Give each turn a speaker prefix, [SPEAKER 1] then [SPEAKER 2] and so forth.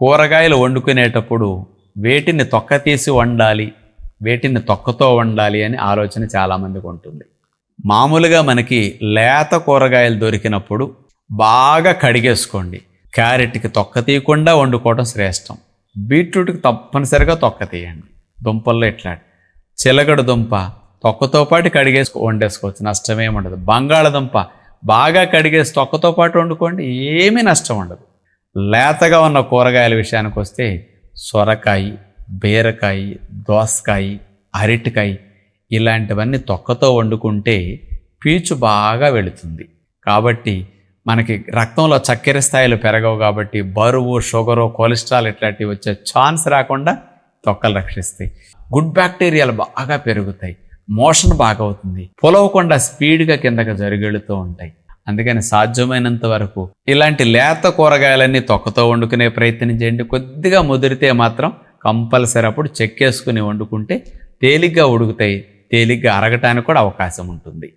[SPEAKER 1] కూరగాయలు వండుకునేటప్పుడు వేటిని తొక్క తీసి వండాలి వేటిని తొక్కతో వండాలి అని ఆలోచన చాలామందికి ఉంటుంది. మామూలుగా మనకి లేత కూరగాయలు దొరికినప్పుడు బాగా కడిగేసుకోండి. క్యారెట్కి తొక్క తీయకుండా వండుకోవడం శ్రేష్టం. బీట్రూట్కి తప్పనిసరిగా తొక్క తీయండి. దుంపల్లో ఇట్లా చిలగడ దుంప తొక్కతో పాటు కడిగేసి వండేసుకోవచ్చు. నష్టమేమి ఉండదు. బంగాళదుంప బాగా కడిగేసి తొక్కతో పాటు వండుకోండి. ఏమీ నష్టం ఉండదు. లేతగా ఉన్న కూరగాయల విషయానికి వస్తే సొరకాయ బీరకాయ దోసకాయ అరటికాయ ఇలాంటివన్నీ తొక్కతో వండుకుంటే పీచు బాగా వెళుతుంది. కాబట్టి మనకి రక్తంలో చక్కెర స్థాయిలు పెరగవు కాబట్టి బరువు షుగరు కొలెస్ట్రాల్ ఇట్లాంటివి వచ్చే ఛాన్స్ రాకుండా తొక్కలు రక్షిస్తాయి. గుడ్ బ్యాక్టీరియాలు బాగా పెరుగుతాయి. మోషన్ బాగా అవుతుంది. పొలవకుండా స్పీడ్గా కిందకి జరిగెళుతూ ఉంటాయి. అందుకని సాధ్యమైనంత వరకు ఇలాంటి లేత కూరగాయలన్నీ తొక్కతో వండుకునే ప్రయత్నం చేయండి. కొద్దిగా ముదిరితే మాత్రం కంపల్సరీ అప్పుడు చెక్కేసుకుని వండుకుంటే తేలిగ్గా ఉడుకుతాయి. తేలిగ్గా అరగటానికి కూడా అవకాశం ఉంటుంది.